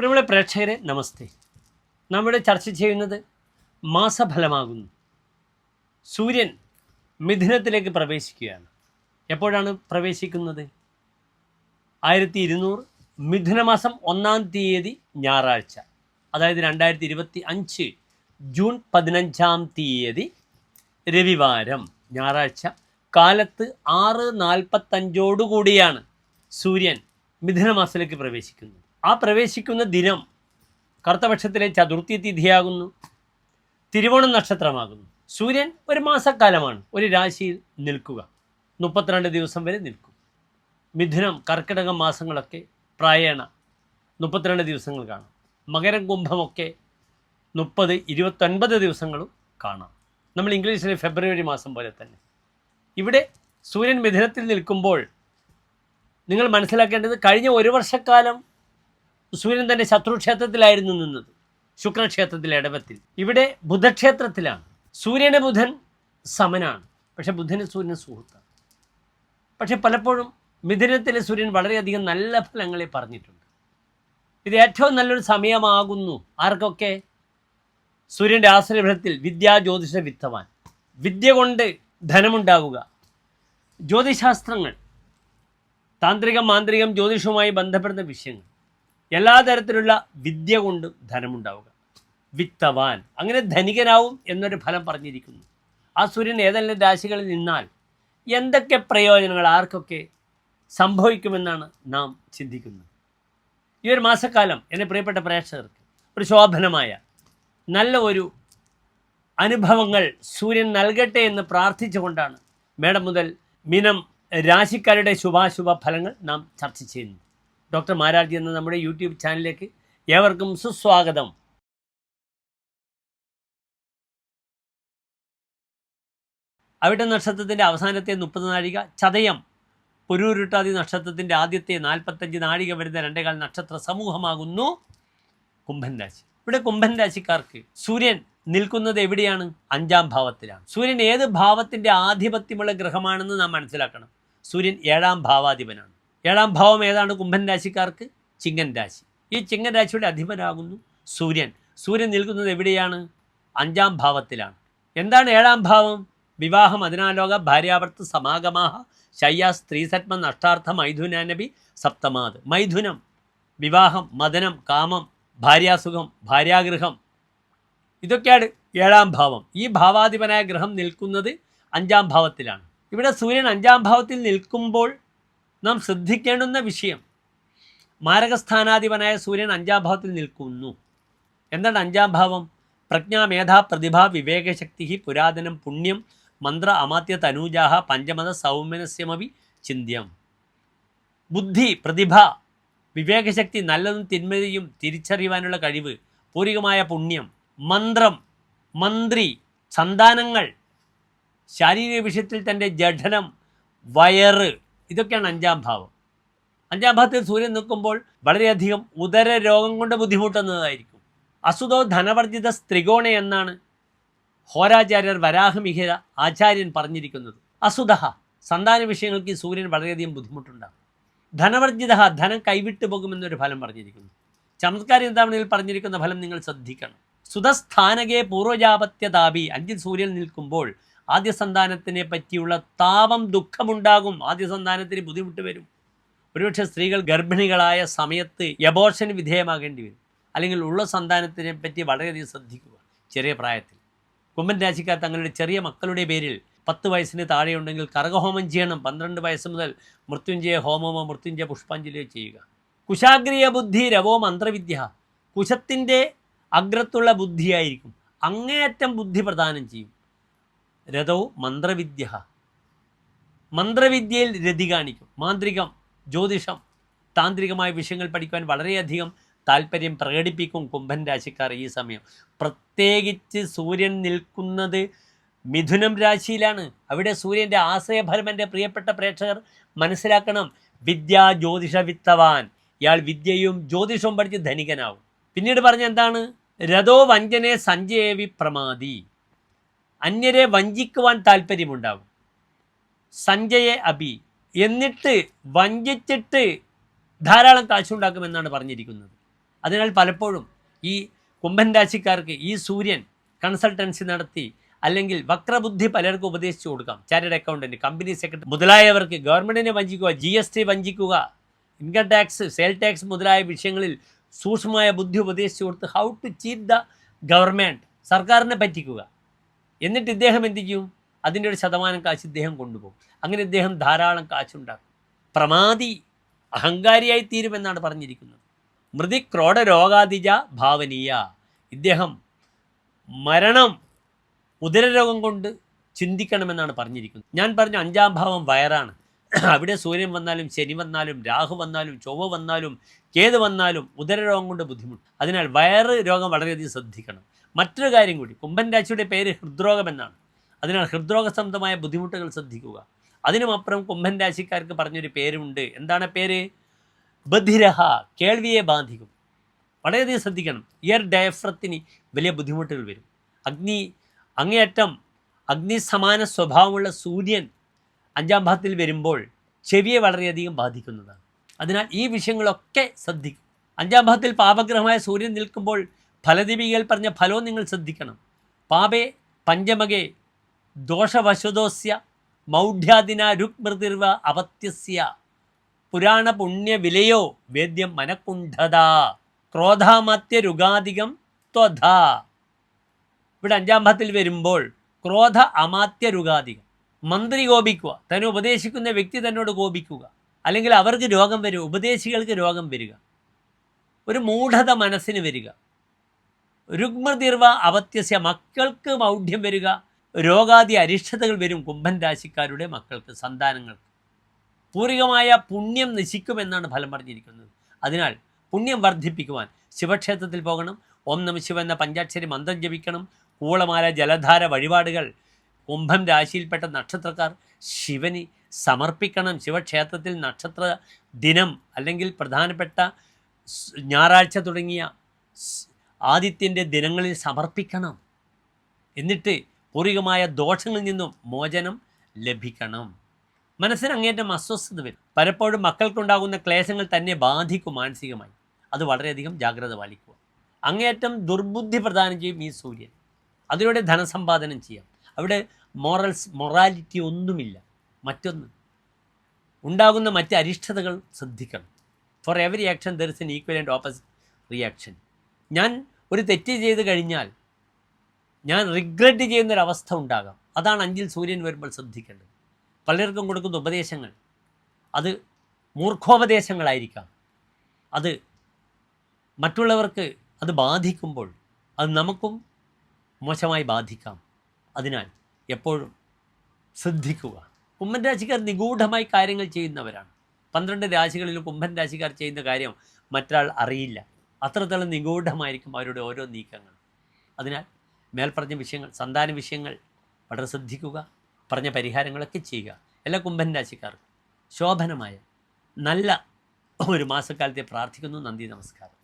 പ്രിയമുള്ള പ്രേക്ഷകരെ നമസ്തേ. നമ്മുടെ ചർച്ച ചെയ്യുന്നത് മാസഫലമാകുന്നു. സൂര്യൻ മിഥുനത്തിലേക്ക് പ്രവേശിക്കുകയാണ്. എപ്പോഴാണ് പ്രവേശിക്കുന്നത്? ആയിരത്തി ഇരുന്നൂറ് മിഥുനമാസം ഒന്നാം തീയതി ഞായറാഴ്ച അതായത് രണ്ടായിരത്തി ഇരുപത്തി അഞ്ച് ജൂൺ പതിനഞ്ചാം തീയതി രവിവാരം ഞായറാഴ്ച. കാലത്ത് ആറ് നാൽപ്പത്തഞ്ചോടുകൂടിയാണ് സൂര്യൻ മിഥുനമാസത്തിലേക്ക് പ്രവേശിക്കുന്നത്. ആ പ്രവേശിക്കുന്ന ദിനം കറുത്തപക്ഷത്തിലെ ചതുർത്ഥി തിഥിയാകുന്നു. തിരുവോണം നക്ഷത്രമാകുന്നു. സൂര്യൻ ഒരു മാസക്കാലമാണ്. ഒരു രാശിയിൽ നിൽക്കുക. മുപ്പത്തിരണ്ട് ദിവസം വരെ നിൽക്കും. മിഥുനം കർക്കിടക മാസങ്ങളൊക്കെ പ്രായേണ. മുപ്പത്തിരണ്ട് ദിവസങ്ങൾ കാണാം. മകരം കുംഭമൊക്കെ മുപ്പത് ഇരുപത്തൊൻപത് ദിവസങ്ങളും കാണാം. നമ്മൾ ഇംഗ്ലീഷിലെ ഫെബ്രുവരി മാസം പോലെ തന്നെ. ഇവിടെ സൂര്യൻ മിഥുനത്തിൽ നിൽക്കുമ്പോൾ നിങ്ങൾ മനസ്സിലാക്കേണ്ടത് കഴിഞ്ഞ ഒരു വർഷക്കാലം സൂര്യൻ തന്റെ ശത്രുക്ഷേത്രത്തിലായിരുന്നു നിന്നത്. ശുക്രക്ഷേത്രത്തിലെ ഇടവത്തിൽ. ഇവിടെ ബുധക്ഷേത്രത്തിലാണ്. സൂര്യന് ബുധൻ സമനാണ്. പക്ഷെ ബുധന് സൂര്യന് സുഹൃത്താണ്. പക്ഷെ പലപ്പോഴും മിഥുനത്തിലെ സൂര്യൻ വളരെയധികം നല്ല ഫലങ്ങളെ പറഞ്ഞിട്ടുണ്ട്. ഇത് ഏറ്റവും നല്ലൊരു സമയമാകുന്നു. ആർക്കൊക്കെ? സൂര്യന്റെ ആശ്രയഫലത്തിൽ വിദ്യാ ജ്യോതിഷ വിത്തവാൻ. വിദ്യ കൊണ്ട് ധനമുണ്ടാവുക. ജ്യോതിശാസ്ത്രങ്ങൾ താന്ത്രികം മാന്ത്രികം ജ്യോതിഷവുമായി ബന്ധപ്പെടുന്ന വിഷയങ്ങൾ. എല്ലാ തരത്തിലുള്ള വിദ്യ കൊണ്ടും ധനമുണ്ടാവുക. വിത്തവാൻ. അങ്ങനെ ധനികനാവും എന്നൊരു ഫലം പറഞ്ഞിരിക്കുന്നു. ആ സൂര്യൻ ഏതെല്ലാം രാശികളിൽ നിന്നാൽ എന്തൊക്കെ പ്രയോജനങ്ങൾ ആർക്കൊക്കെ സംഭവിക്കുമെന്നാണ് നാം ചിന്തിക്കുന്നത്. ഈ ഒരു മാസക്കാലം എന്റെ പ്രിയപ്പെട്ട പ്രേക്ഷകർക്ക് ഒരു ശോഭനമായ നല്ല ഒരു അനുഭവങ്ങൾ സൂര്യൻ നൽകട്ടെ എന്ന് പ്രാർത്ഥിച്ചുകൊണ്ടാണ് മേഡം മുതൽ മിനം രാശിക്കാരുടെ ശുഭാശുഭ ഫലങ്ങൾ നാം ചർച്ച ചെയ്യുന്നു ഡോക്ടർ മാരാർജി എന്ന നമ്മുടെ യൂട്യൂബ് ചാനലിലേക്ക് ഏവർക്കും സുസ്വാഗതം. അവിട്ട നക്ഷത്രത്തിന്റെ അവസാനത്തെ മുപ്പത് നാഴിക ചതയം പുരൂരുട്ടാതി നക്ഷത്രത്തിന്റെ ആദ്യത്തെ നാൽപ്പത്തഞ്ച് നാഴിക വരുന്ന രണ്ടേകാൽ നക്ഷത്ര സമൂഹമാകുന്നു. കുംഭൻ രാശി. ഇവിടെ കുംഭൻ രാശിക്കാർക്ക് സൂര്യൻ നിൽക്കുന്നത് എവിടെയാണ്? അഞ്ചാം ഭാവത്തിലാണ്. സൂര്യൻ ഏത് ഭാവത്തിന്റെ ആധിപത്യമുള്ള ഗ്രഹമാണെന്ന് നാം മനസ്സിലാക്കണം. സൂര്യൻ ഏഴാം ഭാവാധിപനാണ്. ഏഴാം ഭാവം ഏതാണ് കുംഭൻ രാശിക്കാർക്ക്? ചിങ്ങൻ രാശി. ഈ ചിങ്ങൻ രാശിയുടെ അധിപനാകുന്നു സൂര്യൻ. സൂര്യൻ നിൽക്കുന്നത് എവിടെയാണ്? അഞ്ചാം ഭാവത്തിലാണ്. എന്താണ് ഏഴാം ഭാവം? വിവാഹം അതിനാലോക ഭാര്യാവർത്ത് സമാഗമാഹ ശയ്യ സ്ത്രീസത്മ നഷ്ടാർത്ഥ മൈഥുനാനബി സപ്തമാത്. മൈഥുനം വിവാഹം മദനം കാമം ഭാര്യാസുഖം ഭാര്യാഗൃഹം. ഇതൊക്കെയാണ് ഏഴാം ഭാവം. ഈ ഭാവാധിപനായ ഗ്രഹം നിൽക്കുന്നത് അഞ്ചാം ഭാവത്തിലാണ്. ഇവിടെ സൂര്യൻ അഞ്ചാം ഭാവത്തിൽ നിൽക്കുമ്പോൾ നാം ശ്രദ്ധിക്കേണ്ടുന്ന വിഷയം മാരകസ്ഥാനാധിപനായ സൂര്യൻ അഞ്ചാം ഭാവത്തിൽ നിൽക്കുന്നു. എന്താണ് അഞ്ചാം ഭാവം? പ്രജ്ഞാ മേധാ പ്രതിഭ വിവേകശക്തി പുരാതനം പുണ്യം മന്ത്ര അമാത്യ തനൂജാഹ പഞ്ചമത സൗമനസ്യമവി ചിന്ത്യം. ബുദ്ധി പ്രതിഭ വിവേകശക്തി നല്ലതും തിന്മതിയും തിരിച്ചറിയുവാനുള്ള കഴിവ് പൂരികമായ പുണ്യം മന്ത്രം മന്ത്രി സന്താനങ്ങൾ ശാരീരിക വിഷയത്തിൽ തന്റെ ജഠനം വയറ് ഇതൊക്കെയാണ് അഞ്ചാം ഭാവം. അഞ്ചാം ഭാവത്തിൽ സൂര്യൻ നിൽക്കുമ്പോൾ വളരെയധികം ഉദര രോഗം കൊണ്ട് ബുദ്ധിമുട്ടുന്നതായിരിക്കും. അസുതോ ധനവർജിത സ്ത്രികോണ എന്നാണ് ഹോരാചാര്യർ വരാഹമിഹിര ആചാര്യൻ പറഞ്ഞിരിക്കുന്നത്. അസുതഹ സന്താന വിഷയങ്ങൾക്ക് സൂര്യൻ വളരെയധികം ബുദ്ധിമുട്ടുണ്ടാകും ധനവർജിത ധനം കൈവിട്ടു പോകുമെന്നൊരു ഫലം പറഞ്ഞിരിക്കുന്നു. ചമത്കാരി ചിന്താമണിയിൽ പറഞ്ഞിരിക്കുന്ന ഫലം നിങ്ങൾ ശ്രദ്ധിക്കണം. സുതസ്ഥാനകെ പൂർവജാപത്യതാപി അഞ്ചിൽ സൂര്യൻ നിൽക്കുമ്പോൾ ആദ്യ സന്താനത്തിനെ പറ്റിയുള്ള താപം ദുഃഖമുണ്ടാകും. ആദ്യ സന്താനത്തിന് ബുദ്ധിമുട്ട് വരും. ഒരുപക്ഷെ സ്ത്രീകൾ ഗർഭിണികളായ സമയത്ത് എബോർഷൻ വിധേയമാകേണ്ടി വരും. അല്ലെങ്കിൽ ഉള്ള സന്താനത്തിനെ പറ്റി വളരെയധികം ശ്രദ്ധിക്കുക. ചെറിയ പ്രായത്തിൽ. കുമ്പൻ രാശിക്കാർ തങ്ങളുടെ ചെറിയ മക്കളുടെ പേരിൽ പത്ത് വയസ്സിന് താഴെയുണ്ടെങ്കിൽ കർഗഹോമം ചെയ്യണം. പന്ത്രണ്ട് വയസ്സ് മുതൽ മൃത്യുഞ്ജയ ഹോമമോ മൃത്യുഞ്ജയ പുഷ്പാഞ്ജലിയോ ചെയ്യുക. കുശാഗ്രിയ ബുദ്ധി രവോ മന്ത്രവിദ്യ. കുശത്തിന്റെ അഗ്രത്തുള്ള ബുദ്ധിയായിരിക്കും. അങ്ങേയറ്റം ബുദ്ധി പ്രദാനം ചെയ്യും. രഥവും മന്ത്രവിദ്യ മന്ത്രവിദ്യയിൽ രതി കാണിക്കും. മാന്ത്രികം ജ്യോതിഷം താന്ത്രികമായ വിഷയങ്ങൾ പഠിക്കുവാൻ വളരെയധികം താല്പര്യം പ്രകടിപ്പിക്കും കുംഭൻ രാശിക്കാർ ഈ സമയം. പ്രത്യേകിച്ച് സൂര്യൻ നിൽക്കുന്നത് മിഥുനം രാശിയിലാണ്. അവിടെ സൂര്യന്റെ ആശ്രയഫലം എന്റെ പ്രിയപ്പെട്ട പ്രേക്ഷകർ മനസ്സിലാക്കണം. വിദ്യ ജ്യോതിഷ വിത്തവാൻ. ഇയാൾ വിദ്യയും ജ്യോതിഷവും പഠിച്ച് ധനികനാവും. പിന്നീട് പറഞ്ഞ എന്താണ്? രഥോ വഞ്ചനെ സഞ്ജയവി പ്രമാദി. അന്യരെ വഞ്ചിക്കുവാൻ താല്പര്യമുണ്ടാകും സഞ്ജയെ അബി എന്നിട്ട് വഞ്ചിച്ചിട്ട് ധാരാളം കാശുണ്ടാക്കുമെന്നാണ് പറഞ്ഞിരിക്കുന്നത്. അതിനാൽ പലപ്പോഴും ഈ കുംഭൻ രാശിക്കാർക്ക് ഈ സൂര്യൻ കൺസൾട്ടൻസി നടത്തി അല്ലെങ്കിൽ വക്രബുദ്ധി പലർക്കും ഉപദേശിച്ചു കൊടുക്കാം. ചാർട്ടേഡ് അക്കൗണ്ടന്റ് കമ്പനി സെക്രട്ടറി മുതലായവർക്ക് ഗവൺമെന്റിനെ വഞ്ചിക്കുക ജി എസ് ടി വഞ്ചിക്കുക ഇൻകം ടാക്സ് സെയിൽ ടാക്സ് മുതലായ വിഷയങ്ങളിൽ സൂക്ഷ്മമായ ബുദ്ധി ഉപദേശിച്ചു കൊടുത്ത് how to cheat the government സർക്കാരിനെ പറ്റിക്കുക. എന്നിട്ട് ഇദ്ദേഹം എന്ത് ചെയ്യും? അതിന്റെ ഒരു ശതമാനം കാശ് ഇദ്ദേഹം കൊണ്ടുപോകും. അങ്ങനെ ഇദ്ദേഹം ധാരാളം കാശുണ്ടാക്കും. പ്രമാതി അഹങ്കാരിയായി തീരുമെന്നാണ് പറഞ്ഞിരിക്കുന്നത്. മൃതി ക്രോഡ രോഗാതിജ ഭാവനീയ. ഇദ്ദേഹം മരണം ഉദരരോഗം കൊണ്ട് ചിന്തിക്കണമെന്നാണ് പറഞ്ഞിരിക്കുന്നത്. ഞാൻ പറഞ്ഞു അഞ്ചാം ഭാവം വയറാണ്. അവിടെ സൂര്യൻ വന്നാലും ശനി വന്നാലും രാഹു വന്നാലും ചൊവ്വ വന്നാലും കേത് വന്നാലും ഉദരരോഗം കൊണ്ട് ബുദ്ധിമുട്ട്. അതിനാൽ വയറ് രോഗം വളരെയധികം ശ്രദ്ധിക്കണം. മറ്റൊരു കാര്യം കൂടി. കുംഭൻ രാശിയുടെ പേര് ഹൃദ്രോഗം എന്നാണ്. അതിനാൽ ഹൃദ്രോഗ സംബന്ധമായ ബുദ്ധിമുട്ടുകൾ ശ്രദ്ധിക്കുക. അതിനുമപ്പുറം കുംഭൻ രാശിക്കാർക്ക് പറഞ്ഞൊരു പേരുണ്ട്. എന്താണ് പേര്? ബധിരഹ കേൾവിയെ ബാധിക്കും. വളരെയധികം ശ്രദ്ധിക്കണം. ഇയർ ഡയഫ്രത്തിന് വലിയ ബുദ്ധിമുട്ടുകൾ വരും. അഗ്നി അങ്ങേയറ്റം അഗ്നി സമാന സ്വഭാവമുള്ള സൂര്യൻ അഞ്ചാം ഭാഗത്തിൽ വരുമ്പോൾ ചെവിയെ വളരെയധികം ബാധിക്കുന്നതാണ്. അതിനാൽ ഈ വിഷയങ്ങളൊക്കെ ശ്രദ്ധിക്കും. അഞ്ചാം ഭാഗത്തിൽ പാപഗ്രഹമായ സൂര്യൻ നിൽക്കുമ്പോൾ ഫലദീപികയിൽ പറഞ്ഞ ഫലവും നിങ്ങൾ ശ്രദ്ധിക്കണം. പാപേ പഞ്ചമകേ ദോഷവശദോസ്യ മൗഢ്യാദിന രുക്മൃതിർവ അവത്യസ്യ. പുരാണ പുണ്യ വിലയോ വേദ്യം മനക്കുണ്ഠത. ക്രോധാമത്യ രുഗാധികം ത്വധ ഇവിടെ അഞ്ചാം ഭാഗത്തിൽ വരുമ്പോൾ ക്രോധ അമാത്യ രുഗാധികം മന്ത്രി കോപിക്കുക തന്നെ ഉപദേശിക്കുന്ന വ്യക്തി തന്നോട് കോപിക്കുക അല്ലെങ്കിൽ അവർക്ക് രോഗം വരും ഉപദേശികൾക്ക് രോഗം വരിക. ഒരു മൂഢത മനസ്സിന് വരിക. രുഗ്മതിർവ അവത്യസ്യ മക്കൾക്ക് മൗഢ്യം വരിക. രോഗാദി അരിഷ്ടതകൾ വരും കുംഭൻ രാശിക്കാരുടെ മക്കൾക്ക് സന്താനങ്ങൾക്ക്. പൂർവികമായ പുണ്യം നശിക്കുമെന്നാണ് ഫലം പറഞ്ഞിരിക്കുന്നത്. അതിനാൽ പുണ്യം വർദ്ധിപ്പിക്കുവാൻ ശിവക്ഷേത്രത്തിൽ പോകണം. ഓം നമ ശിവ എന്ന പഞ്ചാക്ഷരി മന്ത്രം ജപിക്കണം. കൂളമാല ജലധാര വഴിപാടുകൾ കുംഭം രാശിയിൽപ്പെട്ട നക്ഷത്രക്കാർ ശിവന് സമർപ്പിക്കണം. ശിവക്ഷേത്രത്തിൽ നക്ഷത്ര ദിനം അല്ലെങ്കിൽ പ്രധാനപ്പെട്ട ഞായറാഴ്ച തുടങ്ങിയ ആദിത്യന്റെ ദിനങ്ങളിൽ സമർപ്പിക്കണം. എന്നിട്ട് പൂർവികമായ ദോഷങ്ങളിൽ നിന്നും മോചനം ലഭിക്കണം. മനസ്സിന് അങ്ങേറ്റം അസ്വസ്ഥത വരും. പലപ്പോഴും മക്കൾക്കുണ്ടാകുന്ന ക്ലേശങ്ങൾ തന്നെ ബാധിക്കും മാനസികമായി. അത് വളരെയധികം ജാഗ്രത പാലിക്കുക. അങ്ങേയറ്റം ദുർബുദ്ധി പ്രദാനം ചെയ്യും ഈ സൂര്യൻ. അതിലൂടെ ധനസമ്പാദനം ചെയ്യാം. അവിടെ മോറൽസ് മൊറാലിറ്റി ഒന്നുമില്ല. മറ്റൊന്ന്. ഉണ്ടാകുന്ന മറ്റ് അരിഷ്ടതകൾ ശ്രദ്ധിക്കണം. For every action there is an equal and opposite reaction ഞാൻ ഒരു തെറ്റ് ചെയ്ത് കഴിഞ്ഞാൽ ഞാൻ റിഗ്രറ്റ് ചെയ്യുന്നൊരവസ്ഥ ഉണ്ടാകാം. അതാണ് അഞ്ചിൽ സൂര്യൻ വരുമ്പോൾ ശ്രദ്ധിക്കേണ്ടത്. പലർക്കും കൊടുക്കുന്ന ഉപദേശങ്ങൾ. അത് മൂർഖോപദേശങ്ങളായിരിക്കാം. അത് മറ്റുള്ളവർക്ക് അത് ബാധിക്കുമ്പോൾ അത് നമുക്കും മോശമായി ബാധിക്കാം. അതിനാൽ എപ്പോഴും ശ്രദ്ധിക്കുക. കുംഭൻ രാശിക്കാർ നിഗൂഢമായി കാര്യങ്ങൾ ചെയ്യുന്നവരാണ്. പന്ത്രണ്ട് രാശികളിൽ കുംഭൻ രാശിക്കാർ ചെയ്യുന്ന കാര്യം മറ്റൊരാൾ അറിയില്ല. അത്രത്തോളം നിഗൂഢമായിരിക്കും അവരുടെ ഓരോ നീക്കങ്ങൾ. അതിനാൽ മേൽപ്പറഞ്ഞ വിഷയങ്ങൾ സന്താന വിഷയങ്ങൾ വളരെ ശ്രദ്ധിക്കുക പറഞ്ഞ പരിഹാരങ്ങളൊക്കെ ചെയ്യുക. എല്ലാ കുംഭൻ രാശിക്കാർക്കും ശോഭനമായ നല്ല ഒരു മാസക്കാലത്തെ പ്രാർത്ഥിക്കുന്നു. നന്ദി നമസ്കാരം.